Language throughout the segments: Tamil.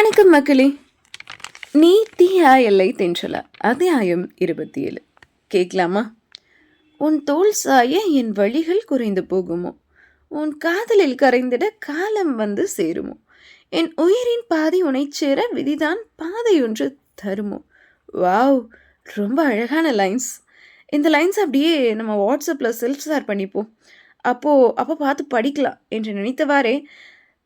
வணக்கம் மக்களே. நீ தீயா எல்லை தென்றலா. அத்தியாயம் இருபத்தி ஏழு கேட்கலாமா? உன் தோல் சாய என் வழிகள் குறைந்து போகுமோ? உன் காதலில் கரைந்திட காலம் வந்து சேருமோ? என் உயிரின் பாதி உனைச் சேர விதிதான் ஒன்று தருமோ? வாவ் ரொம்ப அழகான லைன்ஸ். இந்த லைன்ஸ் அப்படியே நம்ம வாட்ஸ்அப்பில் செல்ஃப் ஷேர் பண்ணிப்போம். அப்போது அப்போ பார்த்து படிக்கலாம் என்று நினைத்தவாறே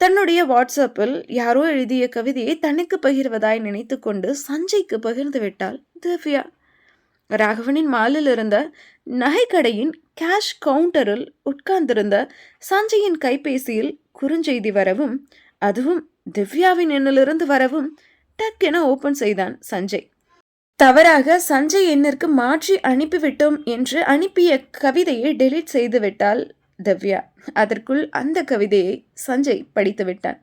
தன்னுடைய வாட்ஸ்அப்பில் யாரோ எழுதிய கவிதையை தனக்கு பகிர்வதாய் நினைத்து கொண்டு சஞ்சய்க்கு பகிர்ந்து விட்டாள் திவ்யா. ராகவனின் மாலில் இருந்த நகைக்கடையின் கேஷ் கவுண்டரில் உட்கார்ந்திருந்த சஞ்சயின் கைபேசியில் குறுஞ்செய்தி வரவும் அதுவும் திவ்யாவின் எண்ணிலிருந்து வரவும் டக்கென ஓபன் செய்தான் சஞ்சய். தவறாக சஞ்சய் எண்ணிற்கு மாற்றி அனுப்பிவிட்டோம் என்று அனுப்பிய கவிதையை டெலீட் செய்துவிட்டால் திவ்யா. அதற்குள் அந்த கவிதையை சஞ்சய் படித்து விட்டான்.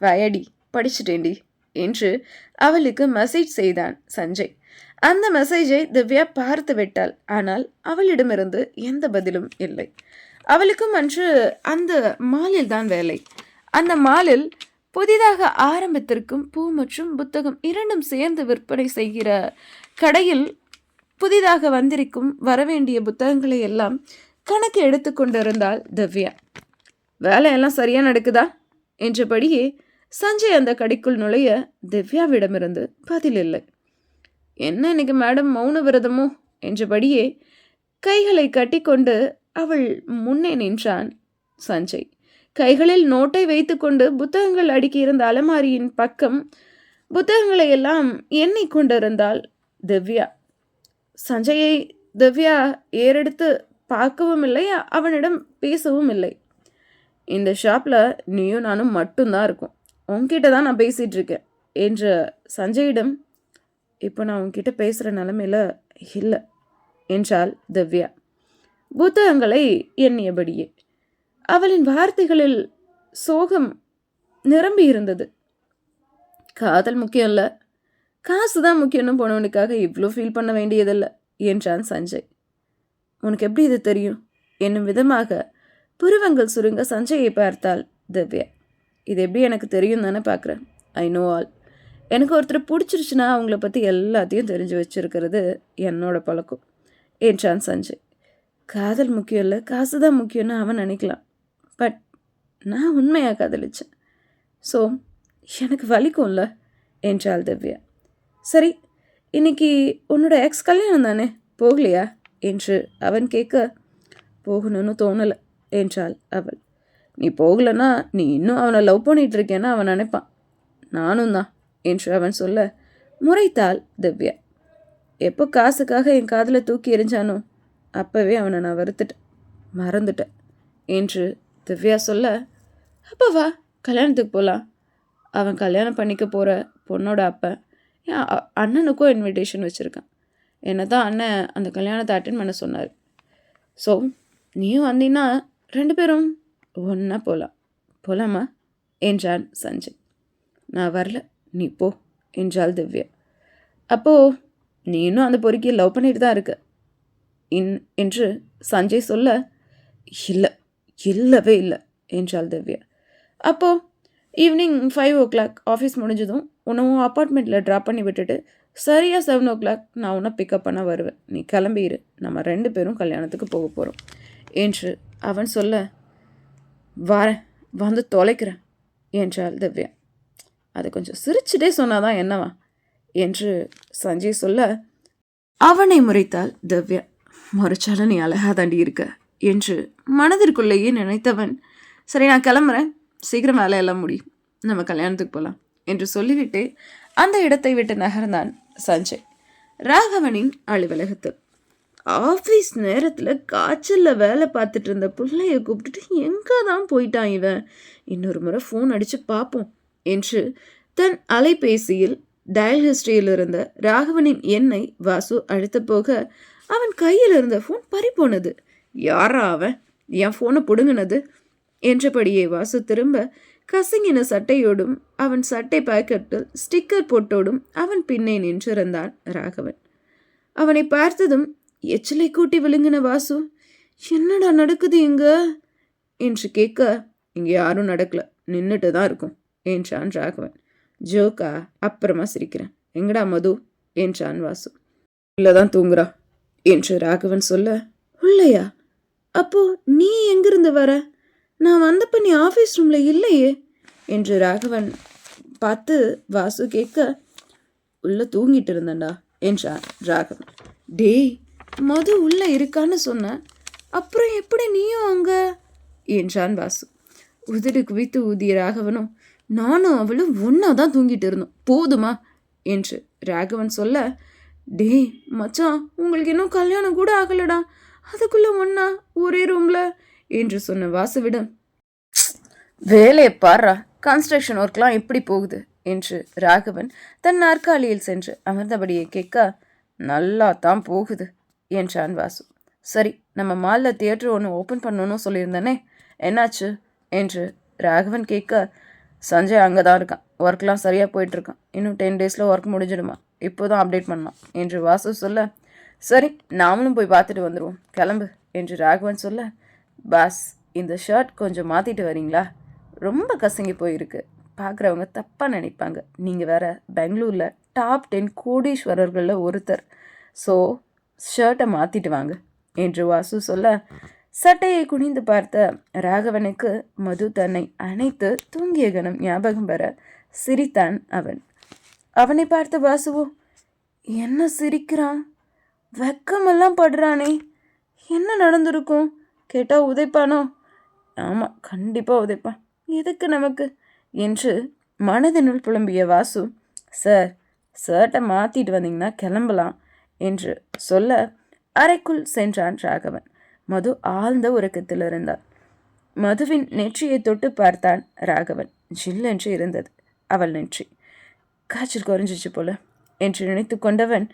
வயடி படிச்சுட்டேண்டி என்று அவளுக்கு மெசேஜ் செய்தான் சஞ்சய். அந்த மெசேஜை திவ்யா பார்த்து விட்டாள். ஆனால் அவளிடமிருந்து எந்த பதிலும் இல்லை. அவளுக்கும் அன்று அந்த மாலில் தான் வேலை. அந்த மாலில் புதிதாக ஆரம்பித்திருக்கும் பூ மற்றும் புத்தகம் இரண்டும் சேர்ந்து விற்பனை செய்கிற கடையில் புதிதாக வந்திருக்கும் வரவேண்டிய புத்தகங்களை எல்லாம் கணக்கு எடுத்துக்கொண்டிருந்தாள் திவ்யா. வேலையெல்லாம் சரியாக நடக்குதா? என்றபடியே சஞ்சய் அந்த கடைக்குள் நுழைய திவ்யாவிடமிருந்து பதில் இல்லை. என்ன இன்னைக்கு மேடம் மௌன விரதமோ? என்றபடியே கைகளை கட்டிக்கொண்டு அவள் முன்னே நின்றான் சஞ்சய். கைகளில் நோட்டை வைத்துக்கொண்டு புத்தகங்கள் அடுக்கியிருந்த அலமாரியின் பக்கம் புத்தகங்களை எல்லாம் எண்ணிக்கொண்டிருந்தாள் திவ்யா. சஞ்சயை திவ்யா ஏறெடுத்து பார்க்கவும் இல்லை அவனிடம் பேசவும் இல்லை. இந்த ஷாப்பில் நீயும் நானும் மட்டும்தான் இருக்கும். உன்கிட்ட தான் நான் பேசிகிட்டு இருக்கேன் என்ற சஞ்சயிடம் இப்போ நான் உன்கிட்ட பேசுகிற நிலமையில இல்லை என்றாள் திவ்யா. புத்தகங்களை எண்ணியபடியே அவளின் வார்த்தைகளில் சோகம் நிரம்பி இருந்தது. காதல் முக்கியம் இல்லை காசு தான் முக்கியம்னு போனவனுக்காக இவ்வளோ ஃபீல் பண்ண வேண்டியதில்லை என்றான் சஞ்சய். உனக்கு எப்படி இது தெரியும்? என்னும் விதமாக புருவங்கள் சுருங்க சஞ்சயை பார்த்தாள் திவ்யா. இது எப்படி எனக்கு தெரியும் தானே பார்க்குறேன். ஐ நோ ஆல் எனக்கு ஒருத்தர் பிடிச்சிருச்சுன்னா அவங்கள பற்றி எல்லாத்தையும் தெரிஞ்சு வச்சுருக்கிறது என்னோட பழக்கம். என்றான் சஞ்சய். காதல் முக்கியம் இல்லை காசு தான் முக்கியம்னு அவன் நினைக்கலாம். பட் நான் உண்மையாக காதலிச்சேன். ஸோ எனக்கு வலிக்கும்ல என்றாள் திவ்யா. சரி இன்னைக்கு உன்னோட எக்ஸ் கல்யாணம் தானே? போகலையா? என்று அவன் கேட்க போகணும்னு தோணலை என்றாள் அவள். நீ போகலன்னா நீ இன்னும் அவனை லவ் பண்ணிட்டு இருக்கேன்னு அவன் நினைப்பான். நானும் தான் என்று அவன் சொல்ல முறைத்தாள் திவ்யா. எப்போ காசுக்காக என் காதில் தூக்கி எரிஞ்சானோ அப்போவே அவனை நான் வெறுத்துட்டேன் மறந்துட்டேன் என்று திவ்யா சொல்ல அப்போ வா கல்யாணத்துக்கு போகலாம் அவன் கல்யாணம் பண்ணிக்க போகிற பொண்ணோட அப்பன் என் அண்ணனுக்கும் இன்விடேஷன் வச்சுருக்கான். என்னை தான் அண்ணன் அந்த கல்யாணத்தை அட்டன் பண்ண சொன்னார். ஸோ நீயும் வந்தீங்கன்னா ரெண்டு பேரும் ஒன்றா போகலாம் போகலாமா என்றான் சஞ்சய். நான் வரல. நீ போ என்றாள் திவ்யா. அப்போது நீ இன்னும் அந்த பொறுக்கியை லவ் பண்ணிட்டு தான் இருக்க. இன் என்று சஞ்சய் சொல்ல இல்லை இல்லவே இல்லை என்றாள் திவ்யா. அப்போது evening five o'clock office முடிஞ்சதும் உணவும் அப்பார்ட்மெண்ட்டில் ட்ராப் பண்ணி விட்டுட்டு சரியாக செவன் ஓ கிளாக் நான் உன்னை பிக்கப் பண்ண வருவேன். நீ கிளம்பிடு நம்ம ரெண்டு பேரும் கல்யாணத்துக்கு போக போகிறோம் என்று அவன் சொல்ல வரேன். வந்து தொலைக்கிறேன் என்றாள் திவ்யா. அதை கொஞ்சம் சிரிச்சுட்டே சொன்னாதான் என்னவா? என்று சஞ்சய் சொல்ல அவனை முறைத்தாள் திவ்யா முறைச்சாலும் நீ அழகாதாண்டி இருக்க என்று மனதிற்குள்ளேயே நினைத்தவன் சரி நான் கிளம்புறேன். சீக்கிரம் வேலையெல்லாம் முடியும் நம்ம கல்யாணத்துக்கு போகலாம் என்று சொல்லிவிட்டு அந்த இடத்தை விட்டு நகர்ந்தான் சஞ்சய். ராகவனின் அலுவலகத்தில். ஆஃபீஸ் நேரத்தில் காய்ச்சலில் வேலை பார்த்துட்டு இருந்த பிள்ளைய கூப்பிட்டுட்டு எங்கே தான் போயிட்டான் இவன்? இன்னொரு முறை ஃபோன் அடித்து பார்ப்போம் என்று தன் அலைபேசியில் டயல் ஹிஸ்டரியில் இருந்த ராகவனின் எண்ணை வாசு அழுத்த போக அவன் கையில் இருந்த ஃபோன் பறிப்போனது யாரா அவன்? என் ஃபோனை பிடுங்கினது? என்றபடியே வாசு திரும்ப கசங்கின சட்டையோடும் அவன் சட்டை பாக்கெட்டில் ஸ்டிக்கர் போட்டோடும் அவன் பின்னே நின்றிருந்தான் ராகவன். அவனை பார்த்ததும் எச்சிலை கூட்டி விழுங்கின வாசு என்னடா நடக்குது இங்க? என்று கேட்க இங்கே யாரும் நடக்கல நின்றுட்டு தான் இருக்கும் என்றான் ராகவன். ஜோக்கா அப்புறமா சிரிக்கிறேன். எங்கடா மது? என்றான் வாசு. உள்ளதான் தூங்குறா என்று ராகவன் சொல்ல உள்ளையா? அப்போ நீ எங்கிருந்து வர? நான் வந்தப்ப நீ ஆஃபீஸ் ரூமில் இல்லையே? என்று ராகவன் பார்த்து வாசு கேட்க உள்ளே தூங்கிட்டு இருந்தேன்டா என்றான் ராகவன். டேய் மது உள்ளே இருக்கான்னு சொன்னேன் அப்புறம் எப்படி நீயும் அங்கே? என்றான் வாசு. உதடு குவித்து ஊதிய ராகவனும் நானும் அவளும் ஒன்றா தான் தூங்கிட்டு இருந்தோம். போதுமா? என்று ராகவன் சொல்ல டேய் மச்சான் உங்களுக்கு இன்னும் கல்யாணம் கூட ஆகலடா. அதுக்குள்ளே ஒன்றா ஒரே ரூமில் என்று சொன்ன வாசுவிடம் வேலையை பாரா கன்ஸ்ட்ரக்ஷன் ஒர்க்லாம் எப்படி போகுது என்று ராகவன் தன் நாற்காலியில் சென்று அமர்ந்தபடியே கேட்க நல்லா தான் போகுது என்றான் வாசு. சரி நம்ம மாலில் தியேட்டர் ஒன்று ஓப்பன் பண்ணணும்னு சொல்லியிருந்தேனே என்னாச்சு? என்று ராகவன் கேட்க சஞ்சய் அங்கே தான் இருக்கான். ஒர்க்லாம் சரியாக போயிட்டுருக்கான் இன்னும் டென் டேஸில் ஒர்க் முடிஞ்சிடுமா? இப்போ தான் அப்டேட் பண்ணலாம் என்று வாசு சொல்ல சரி நாமளும் போய் பார்த்துட்டு வந்துடுவோம் கிளம்பு என்று ராகவன் சொல்ல பாஸ் இந்த ஷர்ட் கொஞ்சம் மாற்றிட்டு வரீங்களா? ரொம்ப கசங்கி போயிருக்கு. பார்க்குறவங்க தப்பாக நினைப்பாங்க. நீங்கள் வேறு பெங்களூரில் டாப் டென் கோடீஸ்வரர்களில் ஒருத்தர். ஸோ ஷர்ட்டை மாற்றிட்டு வாங்க என்று வாசு சொல்ல சட்டையை குனிந்து பார்த்த ராகவனுக்கு மது தன்னை அணைத்து தூங்கிய கணம் ஞாபகம் பெற சிரித்தான் அவன். அவனை பார்த்த வாசுவோ என்ன சிரிக்கிறான்? வெக்கமெல்லாம் படுறானே. என்ன நடந்திருக்கும்? கேட்டால் உதைப்பானோ? ஆமாம் கண்டிப்பாக உதைப்பான். எதுக்கு நமக்கு? என்று மனதினுள் புலம்பிய வாசு சார் ஷர்ட்டை மாற்றிட்டு வந்தீங்கன்னா கிளம்பலாம் என்று சொல்ல அறைக்குள் சென்றான் ராகவன். மது ஆழ்ந்த உறக்கத்தில் இருந்தான் மதுவின் நெற்றியை தொட்டு பார்த்தான் ராகவன். ஜில்லென்று இருந்தது. அவள் நெற்றி. காய்ச்சல் குறைஞ்சிச்சு போல என்று நினைத்து கொண்டவன்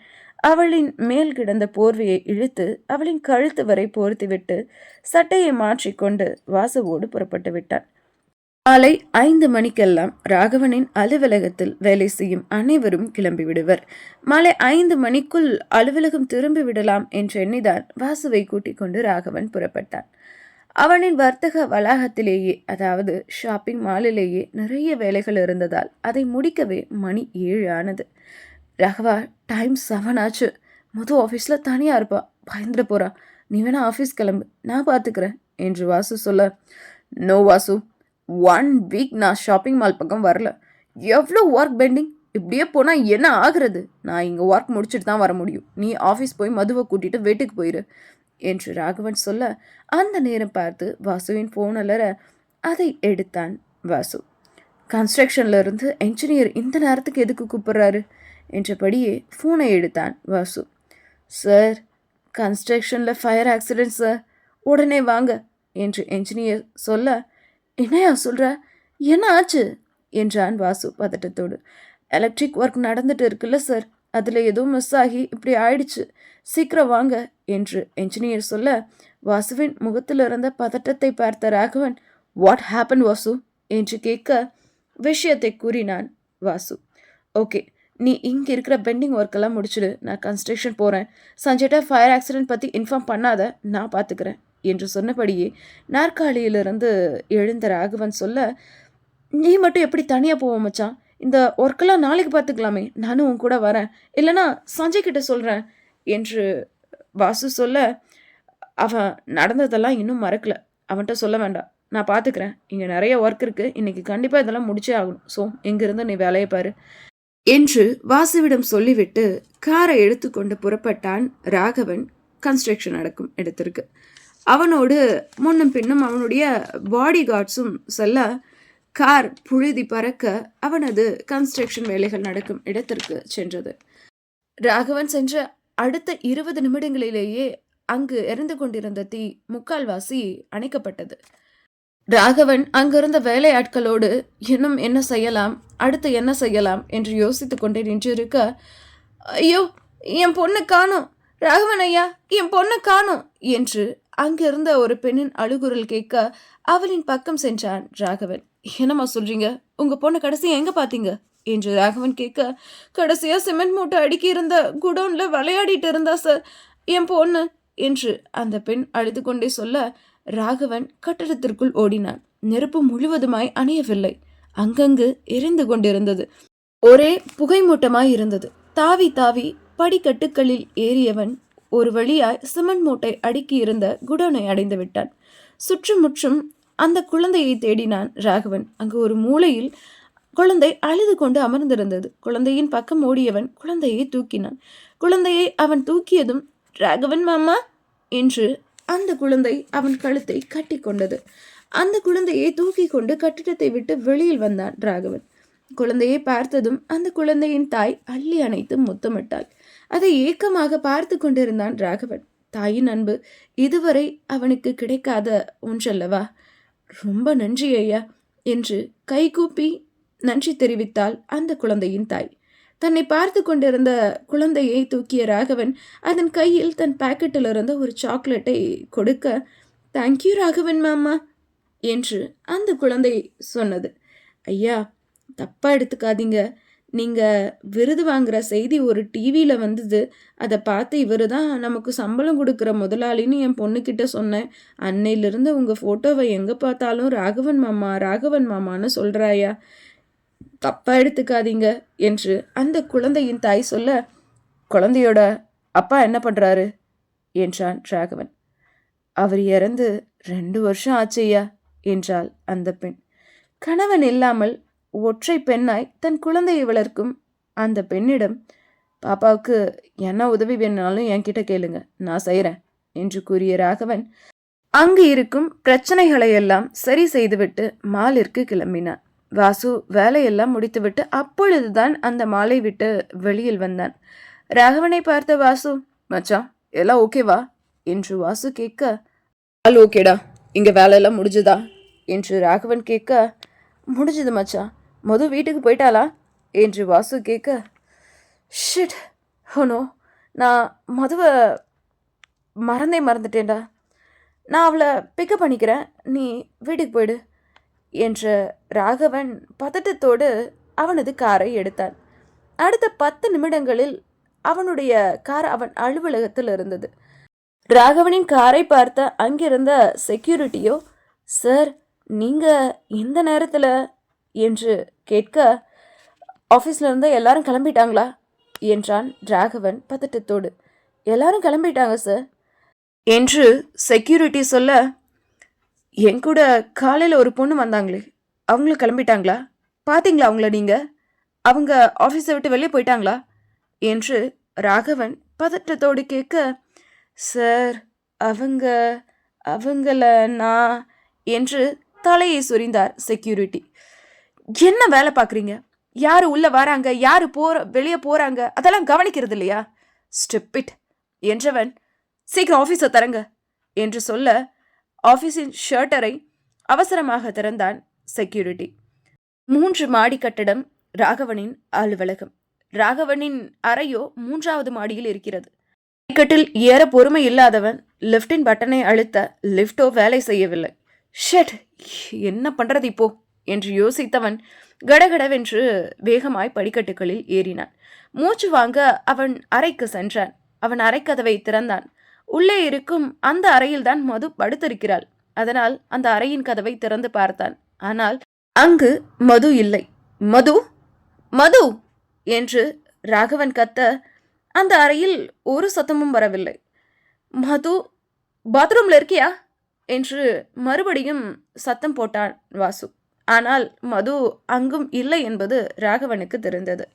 அவளின் மேல் கிடந்த போர்வையை இழுத்து அவளின் கழுத்து வரை போர்த்திவிட்டு சட்டையை மாற்றிக்கொண்டு வாசுவோடு புறப்பட்டு விட்டான். மாலை ஐந்து மணிக்கெல்லாம் ராகவனின் அலுவலகத்தில் வேலை செய்யும் அனைவரும் கிளம்பி விடுவர். மாலை ஐந்து மணிக்குள் அலுவலகம் திரும்பி விடலாம் என்று எண்ணிதான் வாசுவை கூட்டிக் கொண்டு ராகவன் புறப்பட்டான். அவனின் வர்த்தக வளாகத்திலேயே அதாவது ஷாப்பிங் மாலிலேயே நிறைய வேலைகள் இருந்ததால் அதை முடிக்கவே மணி ஏழு ஆனது. ராகவா டைம் செவன் ஆச்சு. முது ஆஃபீஸில் தனியாக இருப்பா. பயந்துட போகிறா நீ வேணா ஆஃபீஸ் கிளம்பு. நான் பார்த்துக்கிறேன் என்று வாசு சொல்ல. நோ வாசு. ஒன் வீக் நான் ஷாப்பிங் மால் பக்கம் வரல. எவ்வளோ ஒர்க் பெண்டிங் இப்படியே போனால் என்ன ஆகுறது? நான் இங்கே ஒர்க் முடிச்சுட்டு தான் வர முடியும். நீ ஆஃபீஸ் போய் மதுவை கூட்டிகிட்டு வீட்டுக்கு போயிரு என்று ராகவன் சொல்ல. அந்த நேரம் பார்த்து வாசுவின் ஃபோன் அலற. அதை எடுத்தான் வாசு. கன்ஸ்ட்ரக்ஷனில் இருந்து என்ஜினியர் இந்த நேரத்துக்கு எதுக்கு கூப்பிட்றாரு? என்றபடியே ஃபோனை எடுத்தான் வாசு. சார் கன்ஸ்ட்ரக்ஷனில் ஃபயர் ஆக்சிடென்ட் சார். உடனே வாங்க என்று என்ஜினியர் சொல்ல என்னையா சொல்கிற என்ன ஆச்சு? என்றான் வாசு பதட்டத்தோடு. எலக்ட்ரிக் ஒர்க் நடந்துட்டு இருக்குல்ல சார். அதில் எதுவும் மிஸ் ஆகி இப்படி ஆயிடுச்சு. சீக்கிரம் வாங்க என்று என்ஜினியர் சொல்ல வாசுவின் முகத்தில் இருந்த பதட்டத்தை பார்த்த ராகவன் வாட் ஹேப்பன் வாசு? என்று கேட்க விஷயத்தை கூறினான் வாசு. ஓகே நீ இங்கே இருக்கிற பெண்டிங் ஒர்க்கெல்லாம் முடிச்சுடு. நான் கன்ஸ்ட்ரக்ஷன் போகிறேன் சஞ்சய்ட்ட ஃபயர் ஆக்சிடென்ட் பற்றி இன்ஃபார்ம் பண்ணாத. நான் பார்த்துக்கிறேன் என்று சொன்னபடியே நாற்காலியிலிருந்து எழுந்த ராகவன் சொல்ல நீ மட்டும் எப்படி தனியாக போவோம் மச்சான்? இந்த ஒர்க்கெல்லாம் நாளைக்கு பார்த்துக்கலாமே நானும் உன் கூட வரேன். இல்லைனா சஞ்சய் கிட்ட சொல்கிறேன் என்று வாசு சொல்ல அவன் நடந்ததெல்லாம் இன்னும் மறக்கல. அவன்கிட்ட சொல்ல வேண்டாம். நான் பார்த்துக்கிறேன் இங்கே நிறைய ஒர்க் இருக்குது இன்றைக்கி கண்டிப்பாக இதெல்லாம் முடிச்சே ஆகணும். ஸோ இங்கேருந்து நீ வேலையை பாரு. என்று வாசுவிடம் சொல்லிவிட்டு காரை எடுத்துக்கொண்டு புறப்பட்டான் ராகவன். கன்ஸ்ட்ரக்ஷன் நடக்கும் இடத்திற்கு. அவனோடு முன்னும் பின்னும் அவனுடைய பாடி கார்ட்ஸும் செல்ல கார் புழுதி பறக்க அவனது கன்ஸ்ட்ரக்ஷன் வேலைகள் நடக்கும் இடத்திற்கு சென்றது. ராகவன் சென்ற அடுத்த இருபது நிமிடங்களிலேயே அங்கு இறந்து கொண்டிருந்த தீ முக்கால்வாசி அணைக்கப்பட்டது. ராகவன் அங்கிருந்த வேலையாட்களோடு இன்னும் என்ன செய்யலாம்? அடுத்து என்ன செய்யலாம்? என்று யோசித்து கொண்டே நின்றிருக்க ஐயோ என் பொண்ணு காணும் ராகவன் ஐயா என் பொண்ணு காணும் என்று அங்கிருந்த ஒரு பெண்ணின் அழுகுரல் கேட்க அவளின் பக்கம் சென்றான் ராகவன். என்னம்மா சொல்றீங்க? உங்க பொண்ணை கடைசியா எங்க பாத்தீங்க? என்று ராகவன் கேட்க கடைசியா சிமெண்ட் மூட்டை அடுக்கி இருந்த குடோன்ல விளையாடிட்டு இருந்தா சார் என் பொண்ணு என்று அந்த பெண் அழுது கொண்டே சொல்ல ராகவன் கட்டடத்திற்குள் ஓடினான். நெருப்பு முழுவதுமாய் அணையவில்லை. அங்கங்கு எரிந்து கொண்டிருந்தது. ஒரே புகைமூட்டமாய் இருந்தது. தாவி தாவி படிக்கட்டுகளில் ஏறியவன் ஒரு வழியாய் சிமெண்ட் மூட்டை அடுக்கி இருந்த குடோனை அடைந்து விட்டான். சுற்றுமுற்றும் அந்த குழந்தையை தேடினான் ராகவன். அங்கு ஒரு மூலையில் குழந்தை அழுது கொண்டு அமர்ந்திருந்தது. குழந்தையின் பக்கம் ஓடியவன் குழந்தையை தூக்கினான். குழந்தையை அவன் தூக்கியதும் ராகவன் மாமா என்று அந்த குழந்தை அவன் கழுத்தை கட்டி கொண்டது. அந்த குழந்தையை தூக்கி கொண்டு கட்டிடத்தை விட்டு வெளியில் வந்தான் ராகவன். குழந்தையை பார்த்ததும் அந்த குழந்தையின் தாய் அள்ளி அணைத்து முத்தமிட்டாள். அதை ஏக்கமாக பார்த்து கொண்டிருந்தான் ராகவன். தாயின் அன்பு இதுவரை அவனுக்கு கிடைக்காத ஒன்றல்லவா? ரொம்ப நன்றி ஐயா என்று கைகூப்பி நன்றி தெரிவித்தாள் அந்த குழந்தையின் தாய். தன்னை பார்த்து கொண்டிருந்த குழந்தையை தூக்கிய ராகவன் அதன் கையில் தன் பாக்கெட்டிலிருந்து ஒரு சாக்லேட்டை கொடுக்க தேங்க்யூ ராகவன் மாமா என்று அந்த குழந்தை சொன்னது. ஐயா தப்பாக எடுத்துக்காதீங்க. நீங்கள் விருது வாங்குற செய்தி ஒரு டிவியில் வந்தது. அதை பார்த்து இவர் தான் நமக்கு சம்பளம் கொடுக்குற முதலாளின்னு என் பொண்ணுக்கிட்ட சொன்னேன். அன்னையிலிருந்து உங்கள் ஃபோட்டோவை எங்கே பார்த்தாலும் ராகவன் மாமா ராகவன் மாமான்னு சொல்கிறாயா தப்பாக எடுத்துக்காதீங்க என்று அந்த குழந்தையின் தாய் சொல்ல குழந்தையோட அப்பா என்ன பண்ணுறாரு என்றான் ராகவன். அவர் இறந்து ரெண்டு வருஷம் ஆச்சையா என்றாள் அந்த பெண். கணவன் இல்லாமல் ஒற்றை பெண்ணாய் தன் குழந்தையை வளர்க்கும் அந்த பெண்ணிடம் பாப்பாவுக்கு என்ன உதவி வேணாலும் என்கிட்ட கேளுங்க நான் செய்கிறேன் என்று கூறிய ராகவன் அங்கு இருக்கும் பிரச்சனைகளை எல்லாம் சரி செய்துவிட்டு மாலிற்கு கிளம்பினான். வாசு வேலையெல்லாம் முடித்துவிட்டு அப்பொழுதுதான் அந்த மாலை விட்டு வெளியில் வந்தான். ராகவனை பார்த்த வாசு மச்சான் எல்லாம் ஓகேவா என்று வாசு கேட்க ஆல் ஓகேடா இங்கே வேலையெல்லாம் முடிஞ்சுதா? என்று ராகவன் கேட்க முடிஞ்சது மச்சான் மொது வீட்டுக்கு போயிட்டாளா? என்று வாசு கேட்க ஷிட் ஹோனோ oh நான் மதுவை மறந்தே மறந்துட்டேன்டா. நான் அவளை பிக்கப் பண்ணிக்கிறேன் நீ வீட்டுக்கு போயிடு. என்று ராகவன் பதட்டத்தோடு அவனது காரை எடுத்தான். அடுத்த பத்து நிமிடங்களில் அவனுடைய கார் அவன் அலுவலகத்தில் இருந்தது. ராகவனின் காரை பார்த்த அங்கிருந்த செக்யூரிட்டியோ சார் நீங்கள் இந்த நேரத்தில் என்று கேட்க ஆஃபீஸில் இருந்து எல்லாரும் கிளம்பிட்டாங்களா? என்றான் ராகவன் பதட்டத்தோடு. எல்லாரும் கிளம்பிட்டாங்க சார் என்று செக்யூரிட்டி சொல்ல என் கூட காலையில் ஒரு பொண்ணு வந்தாங்களே. அவங்களும் கிளம்பிட்டாங்களா? பார்த்தீங்களா அவங்கள நீங்கள் அவங்க ஆஃபீஸை விட்டு வெளியே போயிட்டாங்களா? என்று ராகவன் பதட்டத்தோடு கேட்க சார் அவங்க அவங்கள நான் என்று தலையை சொரிந்தார் செக்யூரிட்டி என்ன வேலை பார்க்குறீங்க யார் உள்ளே வராங்க? யார் போற வெளியே போகிறாங்க அதெல்லாம் கவனிக்கிறது இல்லையா? ஸ்டெப்பிட் என்றவன் சீக்கிரம் ஆஃபீஸை தரங்க என்று சொல்ல ஆஃபீஸின் ஷர்ட்டரை அவசரமாக திறந்தான் செக்யூரிட்டி. மூன்று மாடி கட்டடம் ராகவனின் அலுவலகம். ராகவனின் அறையோ மூன்றாவது மாடியில் இருக்கிறது. டிக்கெட்டில் ஏற பொறுமை இல்லாதவன் லிஃப்டின் பட்டனை அழுத்த லிஃப்டோ வேலை செய்யவில்லை. ஷெட்! என்ன பண்றது இப்போ? என்று யோசித்தவன் கடகடவென்று வேகமாய் படிக்கட்டுகளில் ஏறினான். மூச்சு வாங்க அவன் அறைக்கு சென்றான். அவன் அறைக்கதவை திறந்தான். உள்ளே இருக்கும் அந்த அறையில்தான் மது படுத்திருக்கிறாள். அதனால் அந்த அறையின் கதவை திறந்து பார்த்தான். ஆனால் அங்கு மது இல்லை. மது? மது! என்று ராகவன் கத்த அந்த அறையில் ஒரு சத்தமும் வரவில்லை. மது பாத்ரூம்ல இருக்கியா? என்று மறுபடியும் சத்தம் போட்டான் வாசு. ஆனால் மது அங்கும் இல்லை என்பது ராகவனுக்கு தெரிந்தது.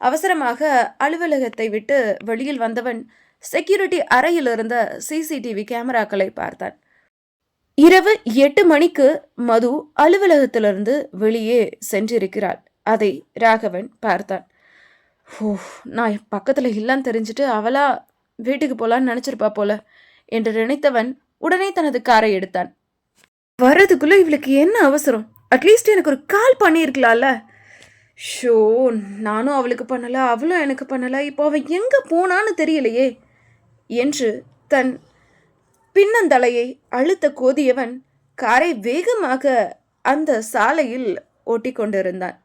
அவசரமாக அலுவலகத்தை விட்டு வெளியில் வந்தவன் செக்யூரிட்டி அறையில் இருந்த சிசிடிவி கேமராக்களை பார்த்தான். இரவு எட்டு மணிக்கு மது அலுவலகத்திலிருந்து வெளியே சென்றிருக்கிறாள். அதை ராகவன் பார்த்தான். ஓ நான் பக்கத்தில் இல்லைன்னு தெரிஞ்சுட்டு அவளா வீட்டுக்கு போகலான்னு நினச்சிருப்பா போல என்று நினைத்தவன் உடனே தனது காரை எடுத்தான். வர்றதுக்குள்ளே இவளுக்கு என்ன அவசரம்? அட்லீஸ்ட் எனக்கு ஒரு கால் பண்ணியிருக்கலாம்ல. ஷோ நானும் அவளுக்கு பண்ணலை அவளும் எனக்கு பண்ணலை இப்போ அவள் எங்கே போனான்னு தெரியலையே. என்று தன் பின்னந்தலையை அழுத்த கோதியவன் காரை வேகமாக அந்த சாலையில் ஓட்டி கொண்டிருந்தான்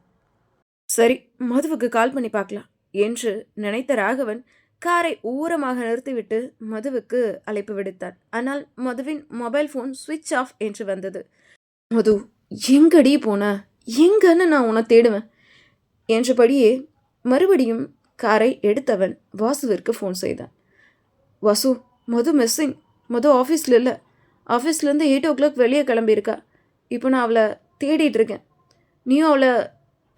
சரி மதுவுக்கு கால் பண்ணி பார்க்கலாம் என்று நினைத்த ராகவன் காரை ஊரமாக நிறுத்திவிட்டு மதுவுக்கு அழைப்பு விடுத்தான். ஆனால் மதுவின் மொபைல் ஃபோன் சுவிட்ச் ஆஃப் என்று வந்தது. மது எங்கடி போன? எங்கன்னு நான் உன்னை தேடுவேன் என்றபடியே மறுபடியும் காரை எடுத்தவன் வாசுவிற்கு ஃபோன் செய்தான். வாசு மது மிஸ்ஸிங் மது ஆஃபீஸில் இல்லை. ஆஃபீஸ்லேருந்து எயிட் ஓ கிளாக் வெளியே கிளம்பியிருக்கா. இப்போ நான் அவளை தேடிட்டு இருக்கேன். நீயும் அவளை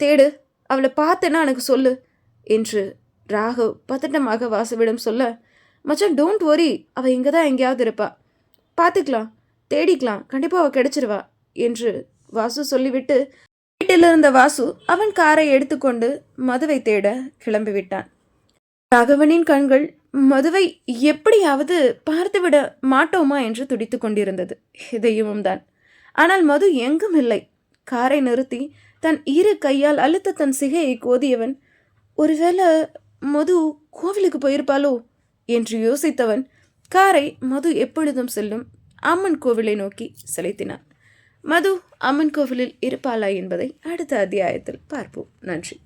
தேடு. அவளை பார்த்தேன்னா எனக்கு சொல்லு என்று ராகவ் பதட்டமாக வாசவிடம் சொல்ல மச்சான் டோன்ட் ஒரி அவள் இங்கே தான் எங்கேயாவது இருப்பா. பார்த்துக்கலாம் தேடிக்கலாம். கண்டிப்பாக அவள் கிடைச்சிருவா என்று வாசு சொல்லிவிட்டு வீட்டில் இருந்த வாசு அவன் காரை எடுத்துக்கொண்டு மதுவை தேட கிளம்பிவிட்டான். ராகவனின் கண்கள் மதுவை எப்படியாவது பார்த்துவிட மாட்டோமா என்று துடித்து கொண்டிருந்தது. இதயமும் தான். ஆனால் மது எங்கும் இல்லை. காரை நிறுத்தி தன் இரு கையால் அழுத்த தன் சிகையை கோதியவன் ஒருவேளை மது கோவிலுக்கு போயிருப்பாளோ? என்று யோசித்தவன் காரை மது எப்பொழுதும் செல்லும் அம்மன் கோவிலை நோக்கி செலுத்தினான். மது அம்மன் கோவிலில் இருப்பாளா? என்பதை அடுத்த அத்தியாயத்தில் பார்ப்போம். நன்றி.